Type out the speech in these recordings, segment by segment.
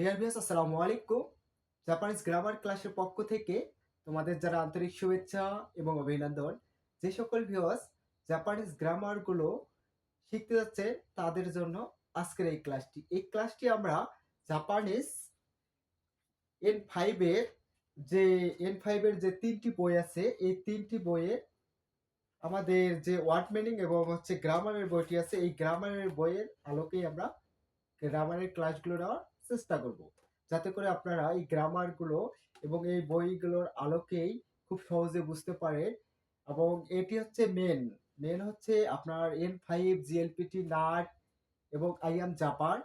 Dear viewers আসসালামু আলাইকুম। Japanese grammar ক্লাসের পক্ষ থেকে তোমাদের যারা আন্তরিক শুভেচ্ছা এবং অভিনন্দন, যে সকল ভিউয়ার্স জাপানিজ গ্রামারগুলো শিখতে যাচ্ছে, তাদের জন্য আজকের এই ক্লাসটি এই ক্লাসটি আমরা জাপানিজ এন ফাইভের যে এন ফাইভের যে তিনটি বই আছে, এই তিনটি বইয়ের আমাদের যে ওয়ার্ড মিনিং এবং হচ্ছে গ্রামারের বইটি আছে, এই গ্রামারের বইয়ের আলোকেই আমরা গ্রামারের ক্লাসগুলো নেওয়ার চেষ্টা করব। যাতে করে আপনারা এই গ্রামারগুলো এবং এই বইগুলোর আলোকেই খুব সহজে বুঝতে পারে এবং এটি হচ্ছে মেন মেন হচ্ছে আপনার এন ফাইভ জিএলপিটি নাট এবং আই এম জাপান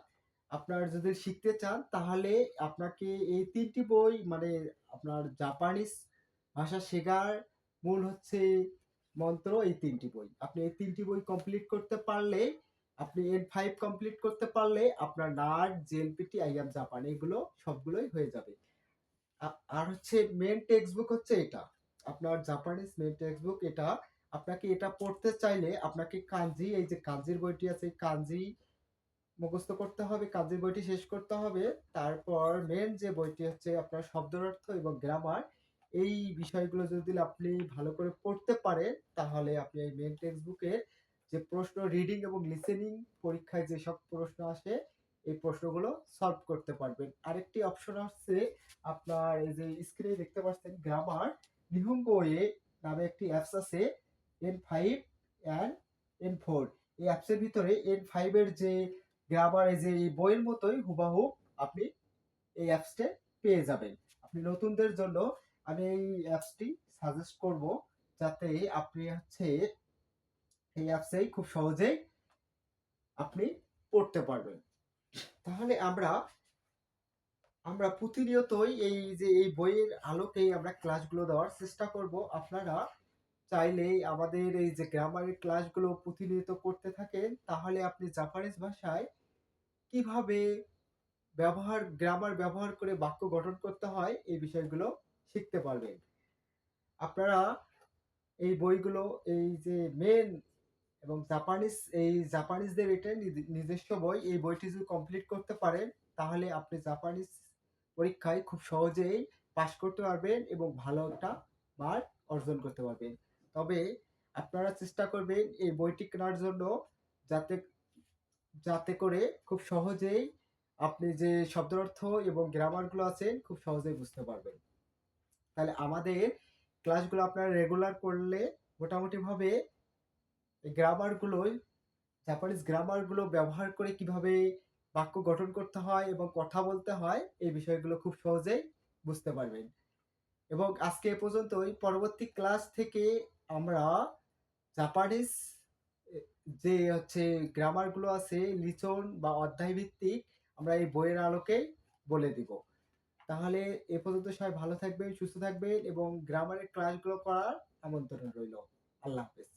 আপনার যদি শিখতে চান, তাহলে আপনাকে এই তিনটি বই মানে আপনার জাপানিজ ভাষা শেখার মূল হচ্ছে মন্ত্র এই তিনটি বই। আপনি এই তিনটি বই কমপ্লিট করতে পারলে আপনি এন ফাইভ কমপ্লিট করতে পারলে আপনার নাট জেএলপিটি আইএম জাপান এগুলো সবগুলোই হয়ে যাবে। আর হচ্ছে মেন টেক্সট বুক হচ্ছে এটা। আপনার জাপানিজ মেন টেক্সট বুক এটা আপনাকে এটা পড়তে চাইলে আপনাকে কাঞ্জি এই যে কাঞ্জির বইটি আছে কাঞ্জি মুখস্থ করতে হবে কাঞ্জির বইটি শেষ করতে হবে। তারপর মেন যে বইটি হচ্ছে আপনার শব্দের অর্থ এবং গ্রামার এই বিষয়গুলো যদি আপনি ভালো করে পড়তে পারেন, তাহলে আপনি এই মেন টেক্সট বুকের যে প্রশ্ন রিডিং এবং লিসেনিং পরীক্ষায় যে সব প্রশ্ন আসে, এই প্রশ্নগুলো সলভ করতে পারবেন। আরেকটি অপশন আছে আপনার এই যে স্ক্রিনে দেখতে পাচ্ছেন গ্রামার নিহুঙ্গো এ নামে একটি অ্যাপস আছে N five and N four এই অ্যাপসের ভিতরে এন ফাইভের যে গ্রামার এই যে বইয়ের মতোই হুবাহু আপনি এই অ্যাপসটা পেয়ে যাবেন। আপনি নতুনদের জন্য আমি এই অ্যাপসটি সাজেস্ট করব, যাতে আপনি হচ্ছে এই অ্যাপসেই খুব সহজেই আপনি পড়তে পারবেন। তাহলে আমরা আমরা প্রতিনিয়তই এই যে এই বইয়ের আলোকেই আমরা ক্লাসগুলো দেওয়ার চেষ্টা করব। আপনারা চাইলেই আমাদের এই যে গ্রামারের ক্লাসগুলো প্রতিনিয়ত করতে থাকেন, তাহলে আপনি জাপানিজ ভাষায় কীভাবে ব্যবহার গ্রামার ব্যবহার করে বাক্য গঠন করতে হয়, এই বিষয়গুলো শিখতে পারবেন। আপনারা এই বইগুলো, এই যে মেন এবং জাপানিজ এই জাপানিজদের এটা নিজ- নিজস্ব বই, এই বইটি যদি কমপ্লিট করতে পারেন, তাহলে আপনি জাপানিজ পরীক্ষায় খুব সহজেই পাশ করতে পারবেন এবং ভালো একটা মার্ক অর্জন করতে পারবেন। তবে আপনারা চেষ্টা করবেন এই বইটি কেনার জন্য যাতে যাতে করে খুব সহজেই আপনি যে শব্দের অর্থ এবং গ্রামারগুলো আছে খুব সহজেই বুঝতে পারবেন। তাহলে আমাদের ক্লাসগুলো আপনারা রেগুলার করলে মোটামুটিভাবে এই গ্রামারগুলোই জাপানিজ গ্রামারগুলো ব্যবহার করে কীভাবে বাক্য গঠন করতে হয় এবং কথা বলতে হয়, এই বিষয়গুলো খুব সহজেই বুঝতে পারবেন। এবং আজকে এ পর্যন্তই। পরবর্তী ক্লাস থেকে আমরা জাপানিজ যে হচ্ছে গ্রামারগুলো আছে, লিচন বা অধ্যায় ভিত্তিক আমরা এই বইয়ের আলোকে বলে দিব। তাহলে এ পর্যন্ত সবাই ভালো থাকবেন, সুস্থ থাকবেন এবং গ্রামারের ক্লাসগুলো করার আমন্ত্রণ রইল। আল্লাহ হাফেজ।